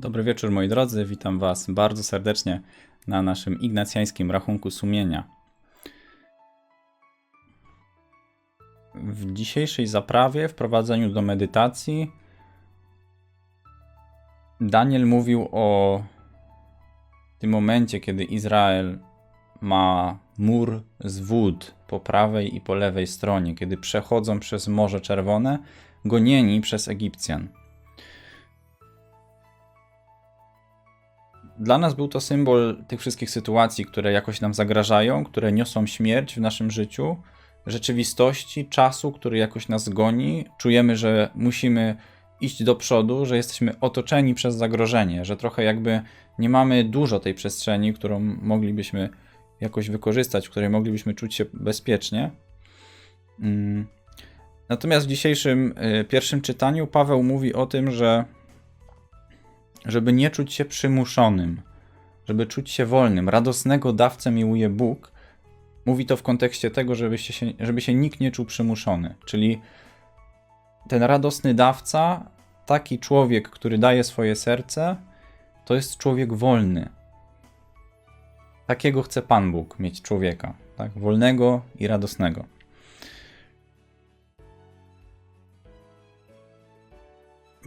Dobry wieczór moi drodzy, witam Was bardzo serdecznie na naszym ignacjańskim rachunku sumienia. W dzisiejszej zaprawie, w prowadzeniu do medytacji, Daniel mówił o tym momencie, kiedy Izrael ma mur z wód po prawej i po lewej stronie, kiedy przechodzą przez Morze Czerwone, gonieni przez Egipcjan. Dla nas był to symbol tych wszystkich sytuacji, które jakoś nam zagrażają, które niosą śmierć w naszym życiu, rzeczywistości, czasu, który jakoś nas goni. Czujemy, że musimy iść do przodu, że jesteśmy otoczeni przez zagrożenie, że trochę jakby nie mamy dużo tej przestrzeni, którą moglibyśmy jakoś wykorzystać, w której moglibyśmy czuć się bezpiecznie. Mm. Natomiast w dzisiejszym y, pierwszym czytaniu Paweł mówi o tym, że żeby nie czuć się przymuszonym, żeby czuć się wolnym. Radosnego dawcę miłuje Bóg. Mówi to w kontekście tego, żeby się, żeby się nikt nie czuł przymuszony. Czyli ten radosny dawca, taki człowiek, który daje swoje serce, to jest człowiek wolny. Takiego chce Pan Bóg mieć człowieka, tak? wolnego i radosnego.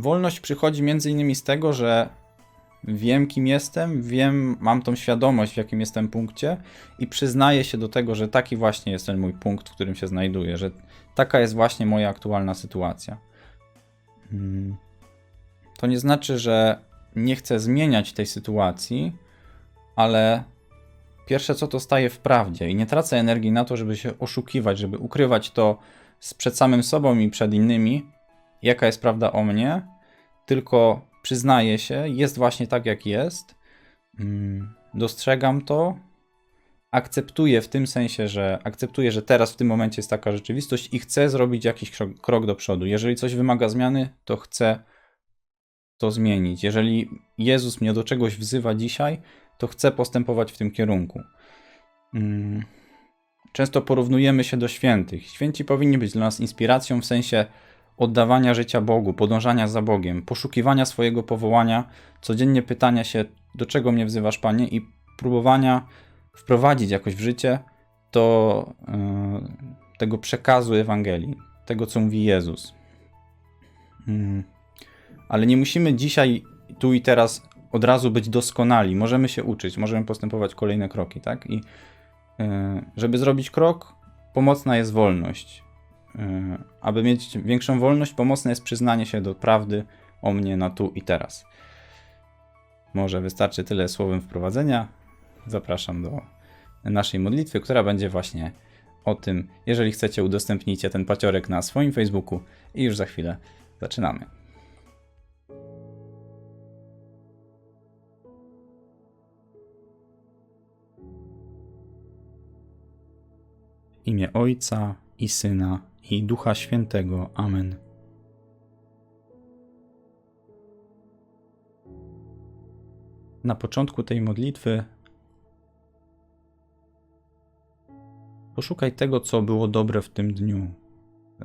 Wolność przychodzi między innymi z tego, że wiem, kim jestem, wiem, mam tą świadomość, w jakim jestem punkcie i przyznaję się do tego, że taki właśnie jest ten mój punkt, w którym się znajduję, że taka jest właśnie moja aktualna sytuacja. Hmm. To nie znaczy, że nie chcę zmieniać tej sytuacji, ale pierwsze co to staje w prawdzie i nie tracę energii na to, żeby się oszukiwać, żeby ukrywać to przed samym sobą i przed innymi, jaka jest prawda o mnie, tylko przyznaję się, jest właśnie tak, jak jest. Mm, dostrzegam to, akceptuję w tym sensie, że akceptuję, że teraz w tym momencie jest taka rzeczywistość i chcę zrobić jakiś krok, krok do przodu. Jeżeli coś wymaga zmiany, to chcę to zmienić. Jeżeli Jezus mnie do czegoś wzywa dzisiaj, to chcę postępować w tym kierunku. Mm, często porównujemy się do świętych. Święci powinni być dla nas inspiracją w sensie oddawania życia Bogu, podążania za Bogiem, poszukiwania swojego powołania, codziennie pytania się, do czego mnie wzywasz, Panie, i próbowania wprowadzić jakoś w życie to yy, tego przekazu Ewangelii, tego, co mówi Jezus. Yy. Ale nie musimy dzisiaj, tu i teraz od razu być doskonali. Możemy się uczyć, możemy postępować kolejne kroki, tak? I yy, żeby zrobić krok, pomocna jest wolność. E, aby mieć większą wolność, pomocne jest przyznanie się do prawdy o mnie na tu i teraz. Może wystarczy tyle słowem wprowadzenia. Zapraszam do naszej modlitwy, która będzie właśnie o tym. Jeżeli chcecie, udostępnijcie ten paciorek na swoim Facebooku i już za chwilę zaczynamy. imię Ojca i Syna i Ducha Świętego. Amen. Na początku tej modlitwy poszukaj tego, co było dobre w tym dniu,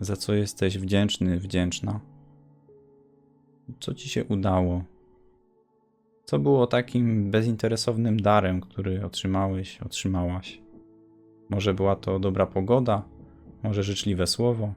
za co jesteś wdzięczny, wdzięczna. Co ci się udało? Co było takim bezinteresownym darem, który otrzymałeś, otrzymałaś? Może była to dobra pogoda, może życzliwe słowo.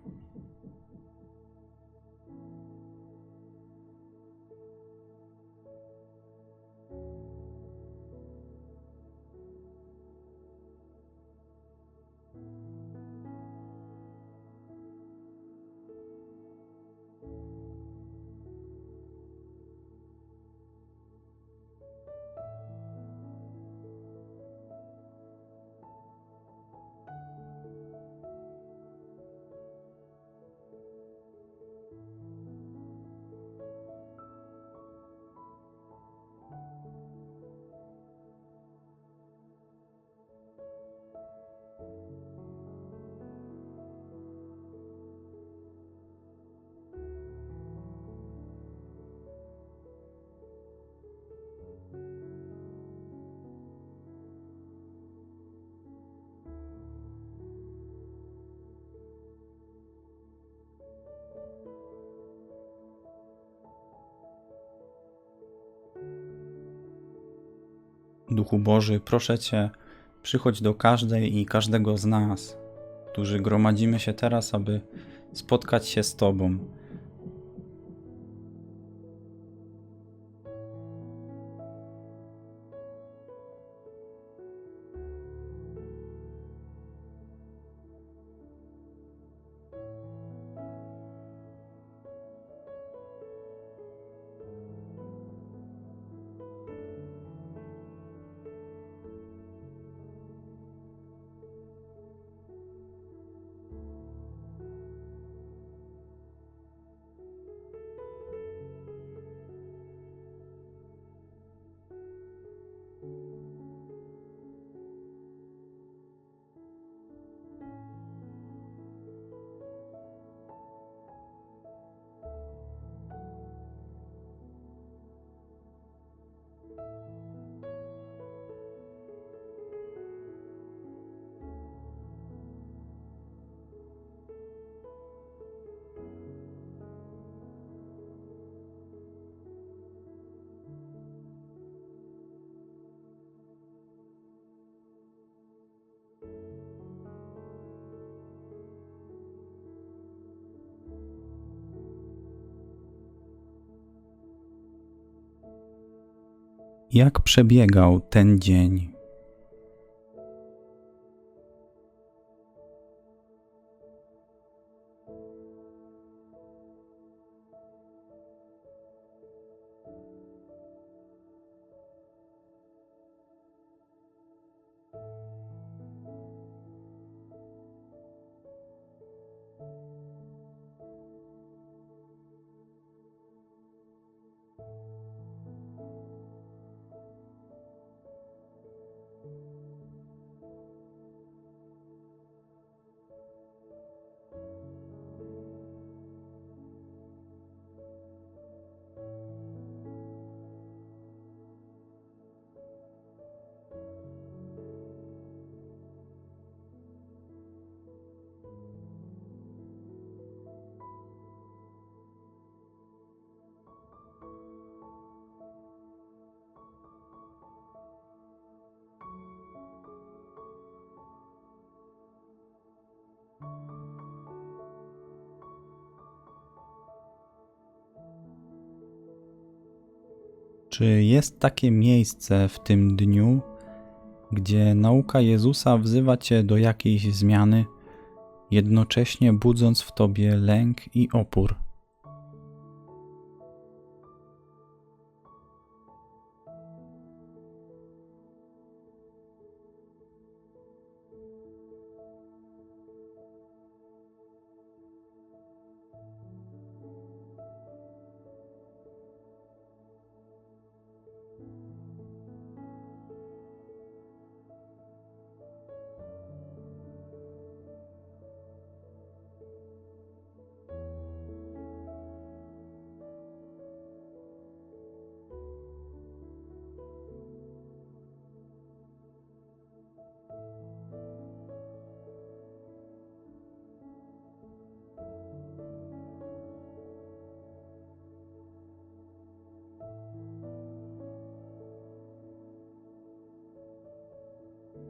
Duchu Boży, proszę Cię, przychodź do każdej i każdego z nas, którzy gromadzimy się teraz, aby spotkać się z Tobą. Jak przebiegał ten dzień? Czy jest takie miejsce w tym dniu, gdzie nauka Jezusa wzywa Cię do jakiejś zmiany, jednocześnie budząc w Tobie lęk i opór?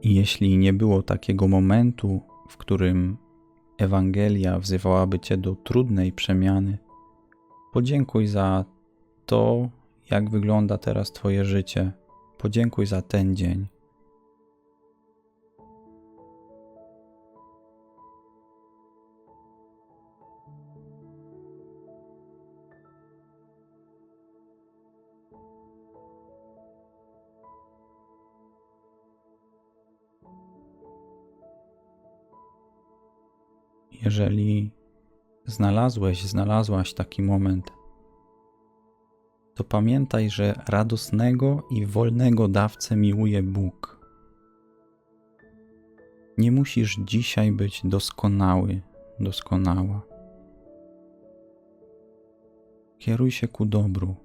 Jeśli nie było takiego momentu, w którym Ewangelia wzywałaby Cię do trudnej przemiany, podziękuj za to, jak wygląda teraz Twoje życie. Podziękuj za ten dzień. Jeżeli znalazłeś, znalazłaś taki moment, to pamiętaj, że radosnego i wolnego dawcę miłuje Bóg. Nie musisz dzisiaj być doskonały, doskonała. Kieruj się ku dobru.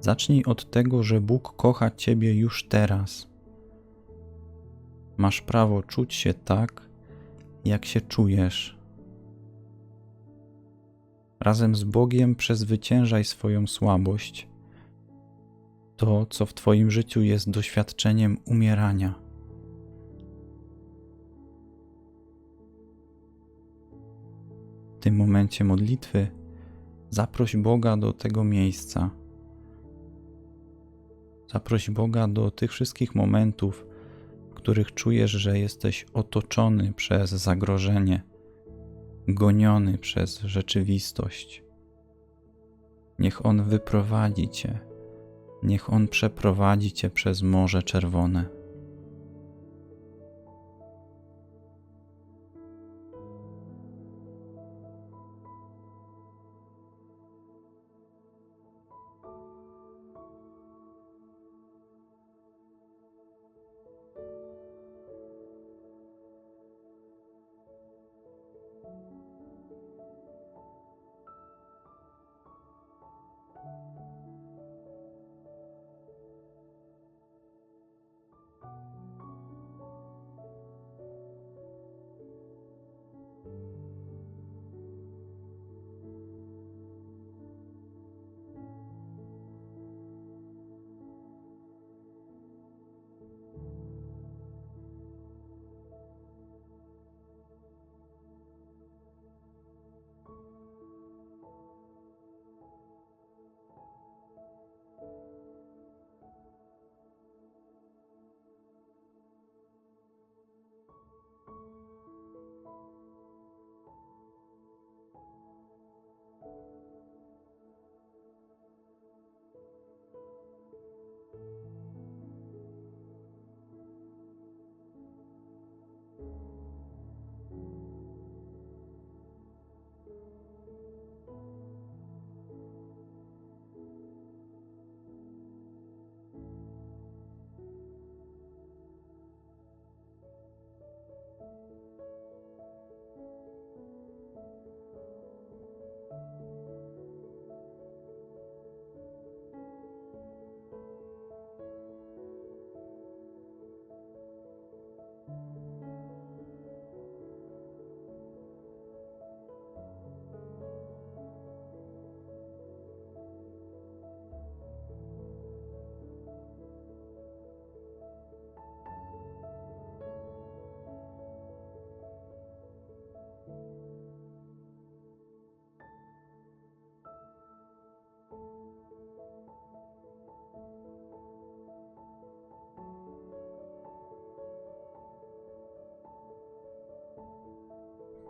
Zacznij od tego, że Bóg kocha Ciebie już teraz. Masz prawo czuć się tak, jak się czujesz. Razem z Bogiem przezwyciężaj swoją słabość to, co w Twoim życiu jest doświadczeniem umierania. W tym momencie modlitwy zaproś Boga do tego miejsca. Zaproś Boga do tych wszystkich momentów, których czujesz, że jesteś otoczony przez zagrożenie, goniony przez rzeczywistość. Niech On wyprowadzi Cię, niech On przeprowadzi Cię przez Morze Czerwone.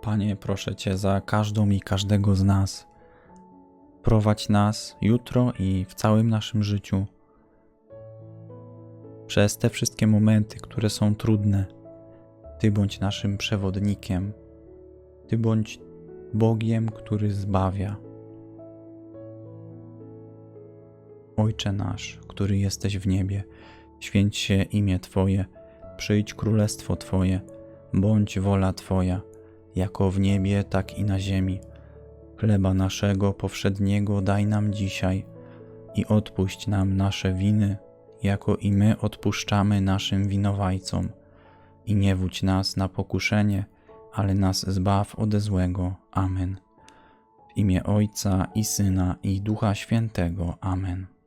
Panie, proszę Cię za każdą i każdego z nas. Prowadź nas jutro i w całym naszym życiu przez te wszystkie momenty, które są trudne. Ty bądź naszym przewodnikiem. Ty bądź Bogiem, który zbawia. Ojcze nasz, który jesteś w niebie, święć się imię Twoje, przyjdź królestwo Twoje, bądź wola Twoja jako w niebie, tak i na ziemi. Chleba naszego powszedniego daj nam dzisiaj i odpuść nam nasze winy, jako i my odpuszczamy naszym winowajcom. I nie wódź nas na pokuszenie, ale nas zbaw ode złego. Amen. W imię Ojca i Syna i Ducha Świętego. Amen.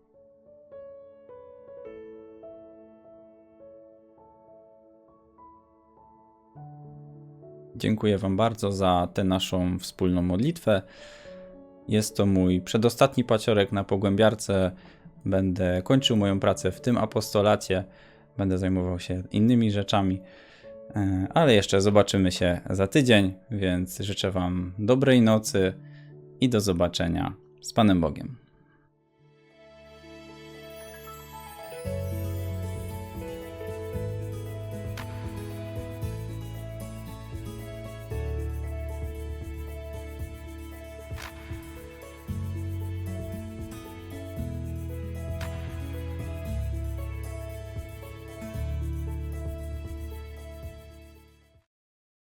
Dziękuję Wam bardzo za tę naszą wspólną modlitwę. Jest to mój przedostatni paciorek na pogłębiarce. Będę kończył moją pracę w tym apostolacie. Będę zajmował się innymi rzeczami, e, ale jeszcze zobaczymy się za tydzień, więc życzę Wam dobrej nocy i do zobaczenia z Panem Bogiem.